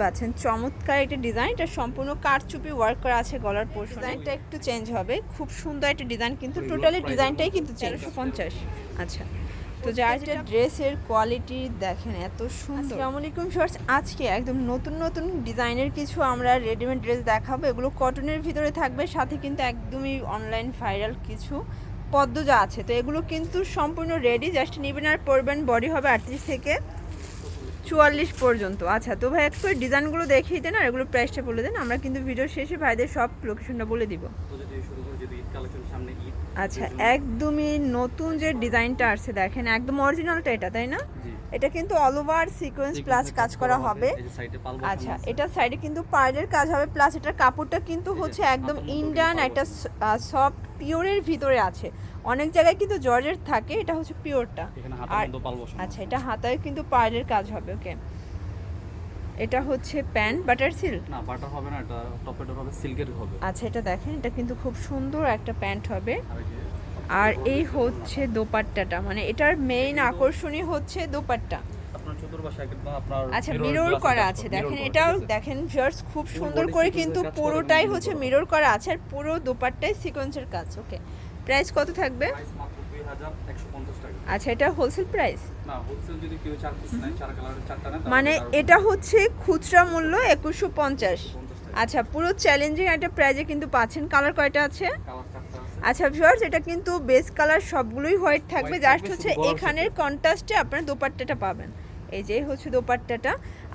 পাচ্ছেন। চমৎকার একটা ডিজাইন এটা সম্পূর্ণ কারচুপি ওয়ার্ক করা আছে গলার পোর্শন ডিজাইনটা একটু চেঞ্জ হবে। খুব সুন্দর একটা ডিজাইন কিন্তু টোটালি ডিজাইনটাই কিন্তু তেরোশো পঞ্চাশ। আচ্ছা। তো যার যেটা ড্রেসের কোয়ালিটি দেখেন এত সুন্দর। আসসালামু আলাইকুম শর্টস আজকে একদম নতুন নতুন ডিজাইনের কিছু আমরা রেডিমেড ড্রেস দেখাবো। এগুলো কটনের ভিতরে থাকবে সাথে কিন্তু একদমই অনলাইন ভাইরাল কিছু পদ্মজা আছে। তো এগুলো কিন্তু সম্পূর্ণ রেডি জাস্ট নেবেন আর পরবেন বডি হবে আটত্রিশ থেকে চুয়াল্লিশ পর্যন্ত। আচ্ছা তো ভাই, একটু ডিজাইনগুলো দেখিয়ে দেন আর এগুলো প্রাইসটা বলে দেন। আমরা কিন্তু ভিডিও শেষে ভাইদের সব লোকেশনটা বলে দিব। ঈদ কালেকশন সামনে ঈদ আচ্ছা একদমই নতুন যে ডিজাইনটা আসছে দেখেন একদম অরিজিনালটা এটা তাই না? এটা কিন্তু অল ওভার সিকোয়েন্স প্লাস কাজ করা হবে। আচ্ছা এটা সাইডে কিন্তু পার্লের কাজ হবে প্লাস এটার কাপড়টা কিন্তু হচ্ছে একদম ইন্ডিয়ান একটা সফট পিওরের ভিতরে আছে। অনেক জায়গায় কিন্তু জর্জের থাকে এটা হচ্ছে পিওরটা আর আচ্ছা এটা হাতায় কিন্তু পার্লের কাজ হবে ওকে এটা হচ্ছে প্যান্ট বাটার সিল্ক? না বাটার হবে না এটা টপেটার হবে সিল্কের হবে। আচ্ছা এটা দেখেন এটা কিন্তু খুব সুন্দর একটা প্যান্ট হবে। আর এই হচ্ছে দোপাট্টাটা মানে এটার মেইন আকর্ষণীয় হচ্ছে দোপাট্টা। আচ্ছা মিরর করা আছে দেখেন এটাও দেখেন ভিউয়ার্স খুব সুন্দর করে কিন্তু পুরোটাই হচ্ছে মিরর করা। আছে আর পুরো দোপাট্টাই সিকোয়েন্সের কাজ ওকে প্রাইস কত থাকবে? 2150 আচ্ছা এটা হোলসেল প্রাইস না হোলসেল যদি কেউ চার পিস নেয় চার কালারের চারটা নেয় মানে এটা হচ্ছে খুচরা মূল্য একুশশো পঞ্চাশ। আচ্ছা পুরো চ্যালেঞ্জিং একটা প্রাইজে কিন্তু পাচ্ছেন। কালার কয়টা আছে? আচ্ছা ভিউয়ার্স এটা কিন্তু বেস কালার সবগুলোই হোয়াইট থাকবে। জাস্ট হচ্ছে এখানের কন্ট্রাস্টে আপনার দোপাট্টাটা পাবেন। এই যে হচ্ছে দোপাট্টাটা।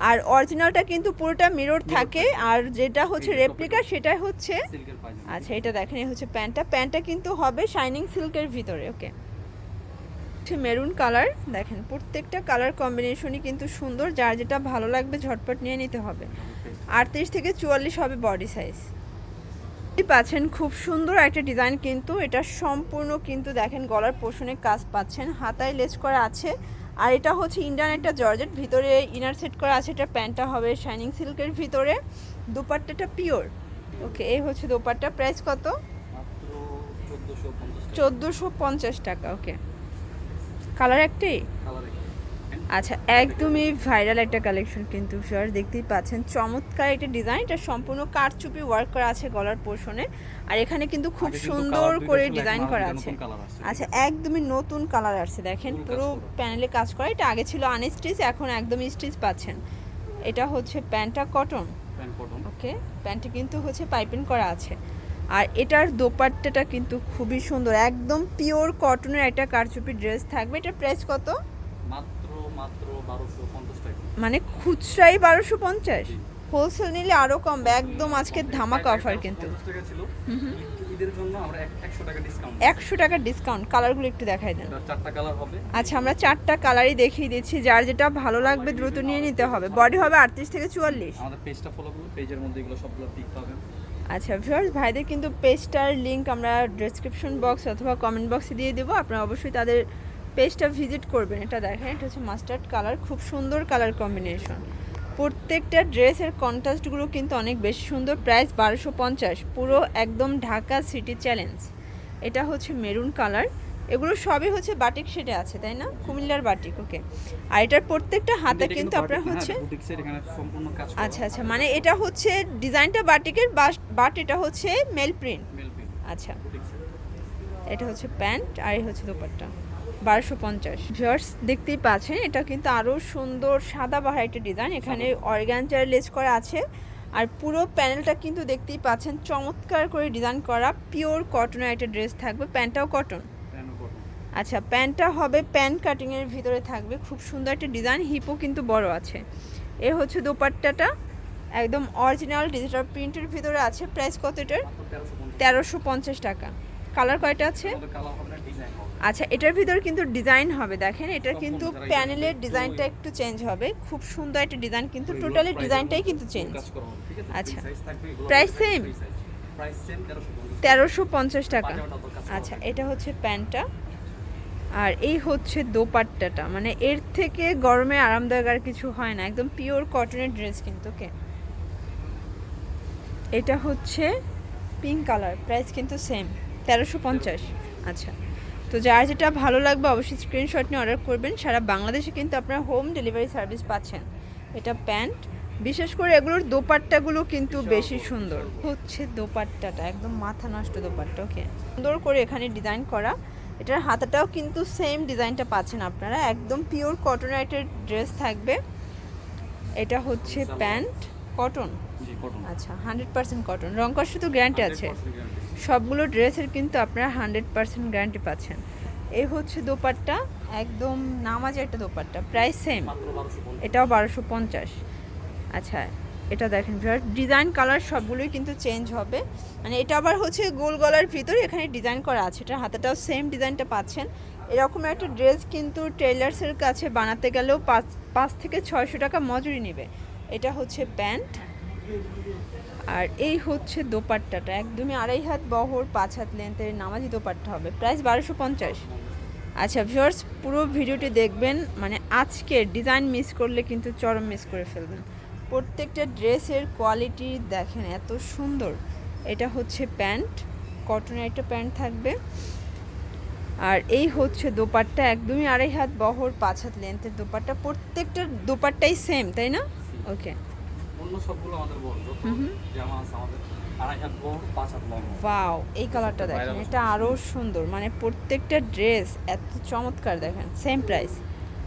আর অরিজিনালটা কিন্তু পুরোটা মিরর থাকে। আর যেটা হচ্ছে রেপ্লিকা সেটাই হচ্ছে আচ্ছা এটা দেখেন এই হচ্ছে প্যান্টটা। প্যান্টটা কিন্তু হবে শাইনিং সিল্কের ভিতরে ওকে হচ্ছে মেরুন কালার দেখেন প্রত্যেকটা কালার কম্বিনেশনই কিন্তু সুন্দর। যার যেটা ভালো লাগবে ঝটপট নিয়ে নিতে হবে। আটত্রিশ থেকে চুয়াল্লিশ হবে বডি সাইজ পাচ্ছেন খুব সুন্দর একটা ডিজাইন কিন্তু। এটা সম্পূর্ণ কিন্তু দেখেন গলার পোষণে কাজ পাচ্ছেন। হাতায় লেস করা আছে। আর এটা হচ্ছে ইন্ডিয়ান একটা জর্জেট ভিতরে ইনার সেট করা আছে এটা প্যান্টটা হবে শাইনিং সিল্কের ভিতরে দুপাট্টাটা পিওর ওকে এই হচ্ছে দুপাট্টা প্রাইস কত? মাত্র 1450 টাকা। চোদ্দোশো পঞ্চাশ টাকা ওকে কালার একটাই? কালার আচ্ছা একদমই ভাইরাল একটা কালেকশন কিন্তু স্যার দেখতেই পাচ্ছেন। চমৎকার একটা ডিজাইন এটা সম্পূর্ণ কারচুপি ওয়ার্ক করা আছে গলার পোর্শনে আর এখানে কিন্তু খুব সুন্দর করে ডিজাইন করা আছে। আচ্ছা একদমই নতুন কালার আসছে দেখেন পুরো প্যানেলে কাজ করা। এটা আগে ছিল আনস্টিচ এখন একদম স্টিচ পাচ্ছেন। এটা হচ্ছে প্যান্টটা কটন ওকে প্যান্টে কিন্তু হচ্ছে পাইপিং করা আছে। আর এটার দোপাট্টাটা কিন্তু খুবই সুন্দর একদম পিওর কটনের একটা কারচুপি ড্রেস থাকবে। এটার প্রাইস কত? মাত্র মাত্র 1250 টাকা মানে খুচরাই বারোশো পঞ্চাশ? হোলসেল নিলে আরও কমবে একদম আজকে ধামাকা অফার কিন্তু। 50 টাকা ছিল। ঈদ- ঈদের জন্য আমরা এক- 100 টাকা ডিসকাউন্ট একশো টাকার ডিসকাউন্ট কালারগুলো একটু দেখাই দেন। আচ্ছা আমরা চারটা কালারই দেখিয়ে দিচ্ছি। যার যেটা ভালো লাগবে দ্রুত নিয়ে নিতে হবে। বডি হবে আটত্রিশ থেকে চুয়াল্লিশ। আমাদের পেজটা ফলো করুন। পেজের মধ্যে এগুলো সবগুলো পিক পাবেন। আচ্ছা ভিউয়ার্স ভাইদের কিন্তু পেজটার লিংক আমরা ডেসক্রিপশন বক্স অথবা কমেন্ট বক্সে দিয়ে দেবো। আপনারা অবশ্যই তাদের পেজটা ভিজিট করবেন এটা দেখেন এটা হচ্ছে মাস্টার্ড কালার খুব সুন্দর কালার কম্বিনেশন প্রত্যেকটা ড্রেসের কন্ট্রাস্টগুলো কিন্তু অনেক বেশি সুন্দর প্রাইস বারোশো পঞ্চাশ পুরো একদম ঢাকা সিটি চ্যালেঞ্জ এটা হচ্ছে মেরুন কালার এগুলো সবই হচ্ছে বাটিক শেডে আছে তাই না? কুমিল্লার বাটিক ওকে আর এটার প্রত্যেকটা হাতে কিন্তু আপনার হচ্ছে কাজ করা আচ্ছা আচ্ছা মানে এটা হচ্ছে ডিজাইনটা বাটিকের বাট এটা হচ্ছে মেল প্রিন্ট আচ্ছা। এটা হচ্ছে প্যান্ট আর এই হচ্ছে দোপাট্টা। বারোশো পঞ্চাশ। ভিউয়ার্স দেখতেই পাচ্ছেন এটা কিন্তু আরও সুন্দর সাদা বাহার একটা ডিজাইন। এখানে অর্গানজার লেস করা আছে আর পুরো প্যানেলটা কিন্তু দেখতেই পাচ্ছেন চমৎকার করে ডিজাইন করা পিওর কটনের একটা ড্রেস থাকবে প্যান্টটাও কটন। আচ্ছা প্যান্টটা হবে প্যান্ট কাটিংয়ের ভিতরে থাকবে খুব সুন্দর একটা ডিজাইন হিপও কিন্তু বড় আছে। এ হচ্ছে দোপাট্টাটা একদম অরিজিনাল ডিজিটাল প্রিন্টের ভিতরে আছে প্রাইস কত এটার? তেরোশো পঞ্চাশ। টাকা। কালার কয়টা আছে? আচ্ছা এটার ভিতর কিন্তু ডিজাইন হবে দেখেন এটা কিন্তু প্যানেলের ডিজাইনটা একটু চেঞ্জ হবে খুব সুন্দর একটা ডিজাইন কিন্তু টোটালি ডিজাইনটাই কিন্তু চেঞ্জ? আচ্ছা। প্রাইস 1350 তেরোশো পঞ্চাশ টাকা। আচ্ছা এটা হচ্ছে প্যান্টটা। আর এই হচ্ছে দোপাট্টাটা। মানে এর থেকে গরমে আরামদায়ক আর কিছু হয় না। একদম পিওর কটনের ড্রেস কিন্তু কে এটা হচ্ছে পিঙ্ক কালার প্রাইস কিন্তু সেম তেরোশো পঞ্চাশ। আচ্ছা। তো যার যেটা ভালো লাগবে অবশ্যই স্ক্রিনশট নিয়ে অর্ডার করবেন। সারা বাংলাদেশে কিন্তু আপনারা হোম ডেলিভারি সার্ভিস পাচ্ছেন। এটা প্যান্ট বিশেষ করে এগুলোর দোপাট্টাগুলো কিন্তু বেশি সুন্দর। হচ্ছে দোপাট্টাটা, একদম মাথা নষ্ট দোপাট্টা ওকে সুন্দর করে এখানে ডিজাইন করা। এটার হাতাটাও কিন্তু সেম ডিজাইনটা পাচ্ছেন আপনারা। একদম পিওর কটনের ড্রেস থাকবে। এটা হচ্ছে প্যান্ট কটন আচ্ছা হান্ড্রেড পার্সেন্ট কটন রং কষ্ট তো গ্যারান্টি আছে। সবগুলো ড্রেসের কিন্তু আপনারা হান্ড্রেড পার্সেন্ট গ্যারান্টি পাচ্ছেন। এই হচ্ছে দোপাট্টা একদম নামাজ একটা দোপাট্টা প্রাইস সেম এটাও বারোশো পঞ্চাশ। আচ্ছা এটা দেখেন ডিজাইন কালার সবগুলোই কিন্তু চেঞ্জ হবে। মানে এটা আবার হচ্ছে গোল গলার ভিতরে এখানে ডিজাইন করা আছে। এটা হাতাটাও সেম ডিজাইনটা পাচ্ছেন। এরকম একটা ড্রেস কিন্তু টেইলার্সের কাছে বানাতে গেলেও পাঁচ পাঁচ থেকে ছয়শো টাকা মজুরি নেবে। এটা হচ্ছে প্যান্ট। আর এই হচ্ছে দোপাট্টাটা। একদমই আড়াই হাত বহর, পাঁচ হাত লেন্থের নামাজি দোপাট্টা হবে। প্রাইস বারোশো পঞ্চাশ। আচ্ছা ভিউয়ার্স পুরো ভিডিওটি দেখবেন। মানে আজকে ডিজাইন মিস করলে কিন্তু চরম মিস করে ফেলবেন। প্রত্যেকটা ড্রেসের কোয়ালিটি দেখেন, এত সুন্দর। এটা হচ্ছে প্যান্ট। কটনের একটা প্যান্ট থাকবে। আর এই হচ্ছে দোপাট্টা। একদমই আড়াই হাত বহর, পাঁচ হাত লেন্থের দোপাট্টা। প্রত্যেকটা দোপাট্টাই সেম তাই না? ওকে অন্য সবগুলো আমাদের বড়। জামা আছে আমাদের ওয়াও এই কালারটা দেখেন। এটা আরও সুন্দর। মানে প্রত্যেকটা ড্রেস এত চমৎকার দেখেন। সেম প্রাইস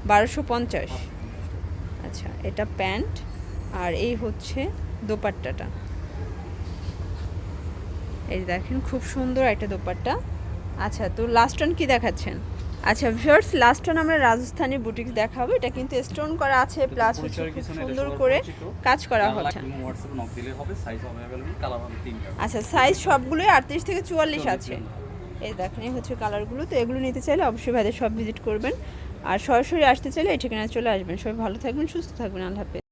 বারোশো পঞ্চাশ। আচ্ছা এটা প্যান্ট আর এই হচ্ছে দোপাট্টাটা। এই দেখেন খুব সুন্দর একটা দোপাট্টা। আচ্ছা তো লাস্ট ওয়ান কি দেখাচ্ছেন? আচ্ছা ভিউয়ার্স লাস্ট ওয়ান আমরা রাজস্থানি বুটিক দেখাবো। এটা কিন্তু স্টোন করা আছে প্লাস হচ্ছে খুব সুন্দর করে কাজ করা হচ্ছে। আচ্ছা সাইজ সবগুলোই আটত্রিশ থেকে চুয়াল্লিশ আছে। এই দেখেন এই হচ্ছে কালারগুলো তো এগুলো নিতে চাইলে অবশ্যই ভাইদের সব ভিজিট করবেন। আর সরাসরি আসতে চাইলে এই ঠিকানায় চলে আসবেন। সবাই ভালো থাকবেন সুস্থ থাকবেন। আল্লাহ হাফেজ।